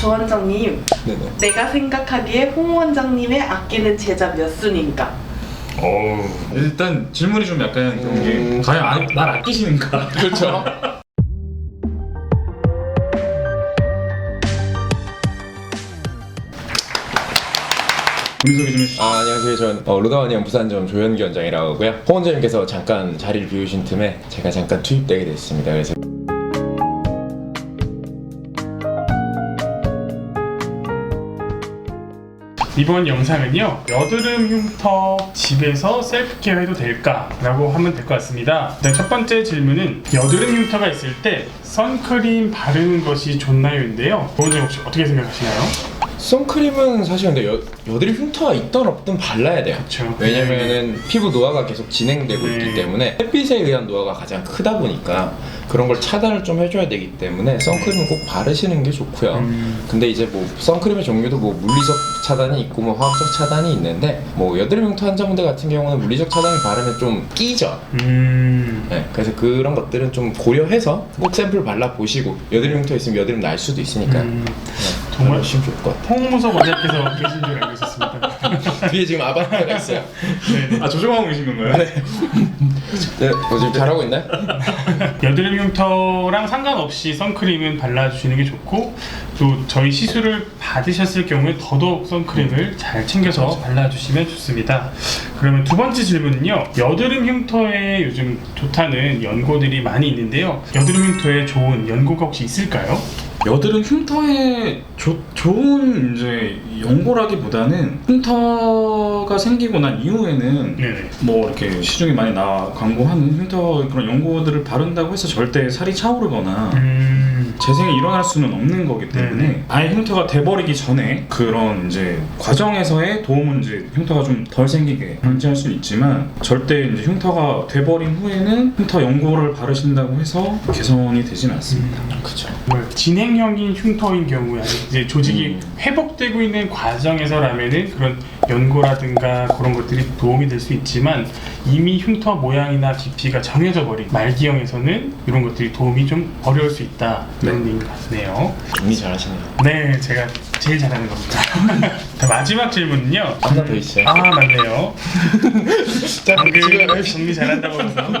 조 원장님, 네네. 내가 생각하기에 홍 원장님의 아끼는 제자 몇 순인가? 어 일단 질문이 좀 약간 그런 게 음. 과연 아, 날 아끼시는가? 그렇죠. 본인 소개 좀 해주시죠. 아, 안녕하세요. 전 어, 로다와니안 부산점 조현기 원장이라고 하고요. 홍 원장님께서 잠깐 자리를 비우신 틈에 제가 잠깐 투입되게 됐습니다. 그래서 이번 영상은요 여드름 흉터 집에서 셀프 케어 해도 될까? 라고 하면 될 것 같습니다 일단 첫 번째 질문은 여드름 흉터가 있을 때 선크림 바르는 것이 좋나요?인데요 보원장 혹시 어떻게 생각하시나요? 선크림은 사실 근데 여, 여드름 흉터가 있던 없든 발라야 돼요. 그쵸. 왜냐면은 피부 노화가 계속 진행되고 네. 있기 때문에 햇빛에 의한 노화가 가장 크다 보니까 그런 걸 차단을 좀 해줘야 되기 때문에 선크림은 꼭 바르시는 게 좋고요. 음. 근데 이제 뭐 선크림의 종류도 뭐 물리적 차단이 있고 뭐 화학적 차단이 있는데 뭐 여드름 흉터 환자분들 같은 경우는 물리적 차단을 바르면 좀 끼죠. 음... 네, 그래서 그런 것들은 좀 고려해서 꼭 샘플 발라 보시고 여드름 흉터 있으면 여드름 날 수도 있으니까 음... 네, 정말? 좋을 것 같아요. 홍무석 원장께서 계신 줄 알고 있었습니다 뒤에 지금 아바타가 있어요. 네네. 아 조종하고 계신 건가요? 네, 뭐 지금 잘하고 있나요? 여드름 흉터랑 상관없이 선크림은 발라주시는 게 좋고 또 저희 시술을 받으셨을 경우에 더더욱 선크림을 잘 챙겨서 발라주시면 좋습니다. 그러면 두 번째 질문은요. 여드름 흉터에 요즘 좋다는 연고들이 많이 있는데요. 여드름 흉터에 좋은 연고가 혹시 있을까요? 여드름 흉터에 조, 좋은 이제 연고라기보다는 흉터가 생기고 난 이후에는 네네. 뭐 이렇게 시중에 많이 나와 광고하는 흉터 그런 연고들을 바른다고 해서 절대 살이 차오르거나 음... 재생이 일어날 수는 없는 거기 때문에 네네. 아예 흉터가 돼버리기 전에 그런 이제 과정에서의 도움은 이제 흉터가 좀 덜 생기게 방지할 수는 있지만 절대 이제 흉터가 돼버린 후에는 흉터 연고를 바르신다고 해서 개선이 되진 않습니다. 그렇죠. 뭐 진행형인 흉터인 경우에 이제 조직이 음. 회복되고 있는 과정에서라면은 그런 연고라든가 그런 것들이 도움이 될 수 있지만 이미 흉터 모양이나 깊이가 정해져 버린 말기형에서는 이런 것들이 도움이 좀 어려울 수 있다 이런 얘기 같네요. 정리 잘하시네요. 네, 제가 제일 잘하는 겁니다. 자, 마지막 질문은요. 하나 더 있어요. 아 맞네요. 자, 방금 정리 잘한다고 해서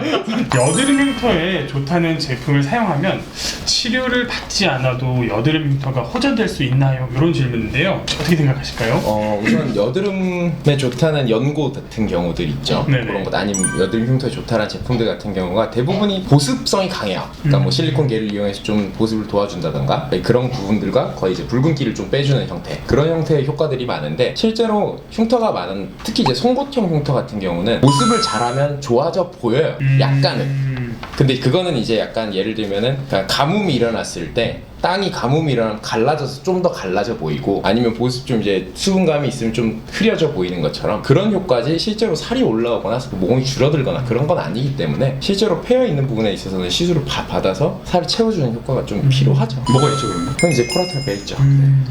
여드름 흉터에 좋다는 제품을 사용하면 치료를 받지 않아도 여드름 흉터가 호전될 수 있나요? 이런 질문인데요. 어떻게 생각하실까요? 어, 우선 여드름에 좋다는 연고 같은 경우들 있죠. 네네. 그런 것 아니면 여드름 흉터에 좋다는 제품들 같은 경우가 대부분이 보습성이 강해요. 그러니까 뭐 음. 실리콘 게를 이용해서 좀 보습을 도와준다던가 그런 부분들과 거의 이제 붉은기를 좀 빼주는 형태 그런 형태의 효과들이 많은데 실제로 흉터가 많은 특히 이제 송곳형 흉터 같은 경우는 보습을 잘하면 좋아져 보여요. 약간은. 음, 근데 그거는 이제 약간 예를 들면은 그러니까 가뭄이 일어났을 때 땅이 가뭄이 일어나면 갈라져서 좀 더 갈라져 보이고 아니면 보습 좀 이제 수분감이 있으면 좀 흐려져 보이는 것처럼 그런 효과지 실제로 살이 올라오거나 모공이 줄어들거나 그런 건 아니기 때문에 실제로 패여 있는 부분에 있어서는 시술을 바- 받아서 살을 채워주는 효과가 좀 필요하죠. 뭐가 있죠 그러면? 그건 이제 코라테가 빼있죠. 음.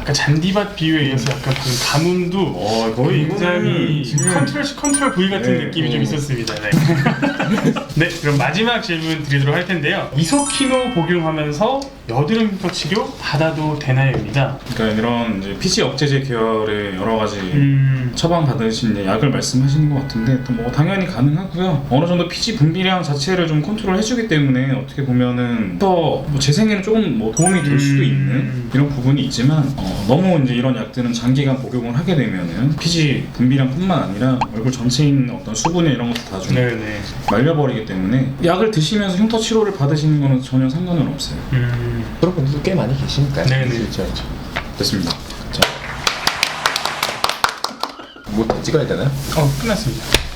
아까 잔디밭 비유에 의해서 약간 그 가뭄도 어, 거의 굉장히 지금- 컨트롤 컨트롤 V 같은 네, 느낌이 좀 음. 있었습니다. 네. 네, 그럼 마지막 질문 드리도록 할 텐데요. 이소키노 복용하면서 흉터 치료 받아도 되나요?입니다. 그러니까 이런 이제 피지 억제제 계열의 여러 가지 음, 처방 받으신 약을 말씀하시는 것 같은데 또 뭐 당연히 가능하고요. 어느 정도 피지 분비량 자체를 좀 컨트롤 해주기 때문에 어떻게 보면은 더 뭐 재생에는 조금 뭐 도움이 될 수도 음. 있는 이런 부분이 있지만 어, 너무 이제 이런 약들은 장기간 복용을 하게 되면은 피지 분비량뿐만 아니라 얼굴 전체에 있는 어떤 수분이나 이런 것도 다좀 네네. 말려버리기 때문에 약을 드시면서 흉터 치료를 받으시는 거는 전혀 상관은 없어요. 음, 그런 분들도 꽤 많이 계시니까요. 네네. 그렇죠. 그렇죠. 됐습니다. 뭐더 찍어야 되나요? 어 끝났습니다.